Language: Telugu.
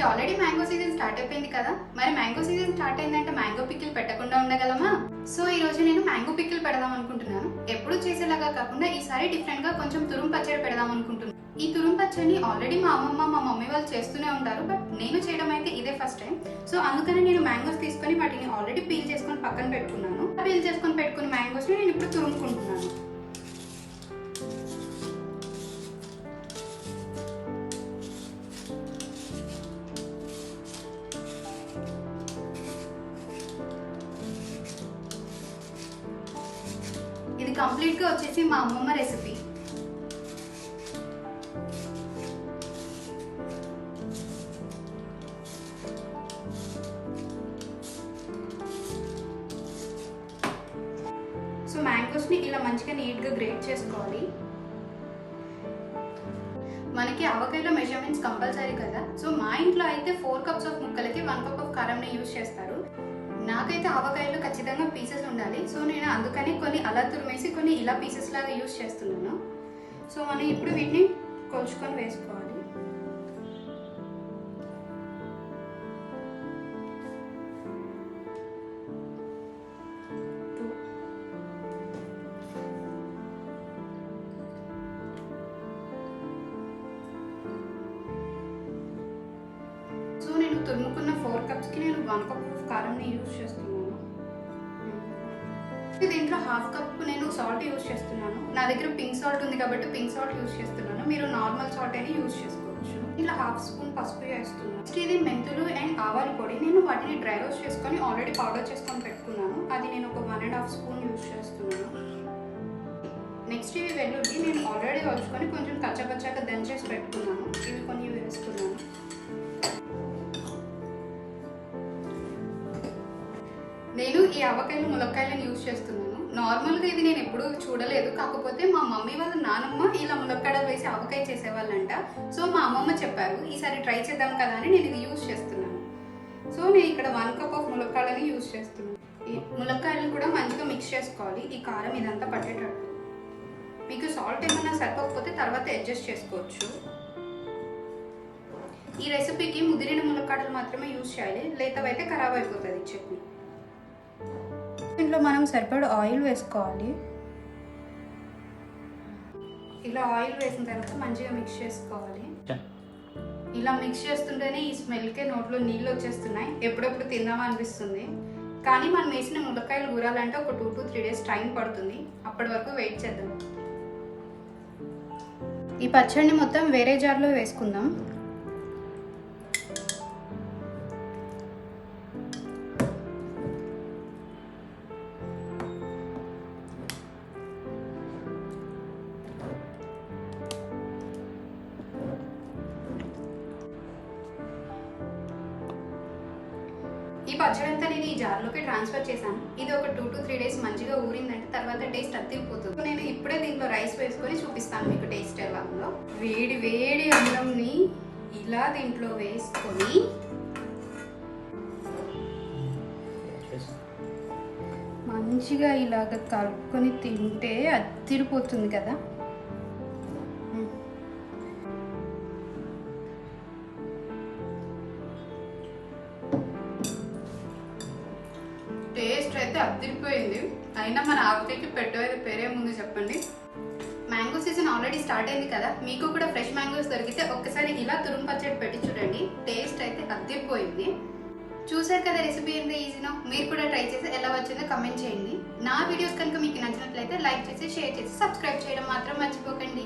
మనకి ఆల్రెడీ మ్యాంగో సీజన్ స్టార్ట్ అయిపోయింది కదా? మరి మ్యాంగో సీజన్ స్టార్ట్ అయిందంటే మ్యాంగో పిక్కిల్ పెట్టకుండా ఉండగలమా? సో ఈ రోజు నేను మ్యాంగో పిక్కిల్ పెడదాం అనుకుంటున్నాను. ఎప్పుడు చేసేలాగా కాకుండా ఈసారి డిఫరెంట్గా కొంచెం తురుం పచ్చడి పెడదాం అనుకుంటున్నాను. ఈ తురుం పచ్చడిని ఆల్రెడీ మా అమ్మమ్మ మా మమ్మీ వాళ్ళు చేస్తూనే ఉంటారు బట్ నేను చేయడం అయితే ఇదే ఫస్ట్ టైం సో అందుకని నేను మ్యాంగోస్ తీసుకొని వాటిని ఆల్రెడీ పీల్ చేసుకొని పక్కన పెట్టుకున్నాను. పీల్ చేసుకొని పెట్టుకున్న మ్యాంగోస్ని నేను ఇప్పుడు తురుముకుంటున్నాను. కంప్లీట్గా కంప్లీట్గా వచ్చేసి మా అమ్మమ్మ రెసిపీ. సో మ్యాంగోస్ని ఇలా మంచిగా నీట్గా గ్రేట్ చేసుకోవాలి. మనకి ఆవకాయలో మెజర్మెంట్స్ కంపల్సరీ కదా? సో మా ఇంట్లో అయితే ఫోర్ కప్స్ ఆఫ్ ముక్కలకి వన్ కప్ ఆఫ్ కారంని యూజ్ చేస్తారు. నాకైతే ఆవకాయలు ఖచ్చితంగా పీసెస్ ఉండాలి. సో నేను అందుకని కొన్ని అలా తురిమేసి కొన్ని ఇలా పీసెస్ లాగా యూజ్ చేస్తున్నాను. సో మనం ఇప్పుడు వీటిని కొలుచుకొని వేసుకోవాలి. నేను ఫోర్ కప్స్కి నేను వన్ కప్ ఆఫ్ కారంని యూజ్ చేస్తున్నాను. దీంట్లో హాఫ్ కప్ నేను సాల్ట్ యూజ్ చేస్తున్నాను. నా దగ్గర పింక్ సాల్ట్ ఉంది కాబట్టి పింక్ సాల్ట్ యూజ్ చేస్తున్నాను. మీరు నార్మల్ సాల్ట్ అయినా యూజ్ చేసుకోవచ్చు. ఇలా హాఫ్ స్పూన్ పసుపు వేస్తున్నాను. నెక్స్ట్ ఇది మెంతులు అండ్ ఆవాల పొడి. నేను వాటిని డ్రై రోస్ట్ చేసుకొని ఆల్రెడీ పౌడర్ చేసుకొని పెట్టుకున్నాను. అది నేను ఒక one and half spoon use చేస్తున్నాను. నెక్స్ట్ ఇవి వెల్లుల్లి నేను ఆల్రెడీ వచ్చుకొని కొంచెం కచ్చపచ్చాక దంచేసి పెట్టుకున్నాను. ఈ ఆవకాయలు ములక్కాయలను యూజ్ చేస్తున్నాను. నార్మల్గా ఇది నేను ఎప్పుడూ చూడలేదు. కాకపోతే మా మమ్మీ వాళ్ళ నానమ్మ ఇలా ములక్కాడలు వేసి ఆవకాయ చేసేవాళ్ళంట. సో మా అమ్మమ్మ చెప్పారు ఈసారి ట్రై చేద్దాం కదా అని నేను ఇది యూజ్ చేస్తున్నాను. సో నేను ఇక్కడ వన్ కప్ ఆఫ్ ములక్కాడని యూజ్ చేస్తున్నాను. ములక్కాయలను కూడా మంచిగా మిక్స్ చేసుకోవాలి. ఈ కారం ఇదంతా పట్టేటట్టు. మీకు సాల్ట్ ఏమైనా సరిపోకపోతే తర్వాత అడ్జస్ట్ చేసుకోవచ్చు. ఈ రెసిపీకి ముదిరిన ములక్కాడలు మాత్రమే యూజ్ చేయాలి. లేతవైతే ఖరాబ్ అయిపోతుంది చట్నీ. దీంట్లో మనం సరిపడ ఆయిల్ వేసుకోవాలి. ఇలా ఆయిల్ వేసిన తర్వాత మంచిగా మిక్స్ చేసుకోవాలి. ఇలా మిక్స్ చేస్తుంటేనే ఈ స్మెల్కే నోట్లో నీళ్ళు వచ్చేస్తున్నాయి. ఎప్పుడెప్పుడు తిందామా అనిపిస్తుంది. కానీ మనం వేసిన ములక్కాయలు ఊరాలంటే ఒక two to three days time పడుతుంది. అప్పటి వరకు వెయిట్ చేద్దాం. ఈ పచ్చడిని మొత్తం వేరే జార్లో వేసుకుందాం. పచ్చడి నేను ఈ జార్లోకి ట్రాన్స్ఫర్ చేశాను. ఇది ఒక టూ టు త్రీ డేస్ మంచిగా ఊరిందంటే తర్వాత టేస్ట్ అత్తిపోతుంది నేను ఇప్పుడే దీంట్లో రైస్ వేసుకొని చూపిస్తాను మీకు టేస్ట్ ఎలా ఉందో. వేడి వేడి అన్నంని ఇలా దీంట్లో వేసుకొని మంచిగా ఇలాగ కలుపుకొని తింటే అత్తిరిపోతుంది కదా. టేస్ట్ అయితే అద్దరిపోయింది అయినా మన ఆవకాయకి పెట్టేది పేరే ముందు చెప్పండి. మ్యాంగో సీజన్ ఆల్రెడీ స్టార్ట్ అయింది కదా. మీకు కూడా ఫ్రెష్ మ్యాంగోస్ దొరికితే ఒక్కసారి ఇలా తురుము పచ్చడి పెట్టి చూడండి. టేస్ట్ అయితే అద్దరిపోయింది చూసారు కదా రెసిపీ ఎంత ఈజీనో మీరు కూడా ట్రై చేసి ఎలా వచ్చిందో కమెంట్ చేయండి. నా వీడియోస్ కనుక మీకు నచ్చినట్లయితే లైక్ చేసి షేర్ చేసి సబ్స్క్రైబ్ చేయడం మాత్రం మర్చిపోకండి.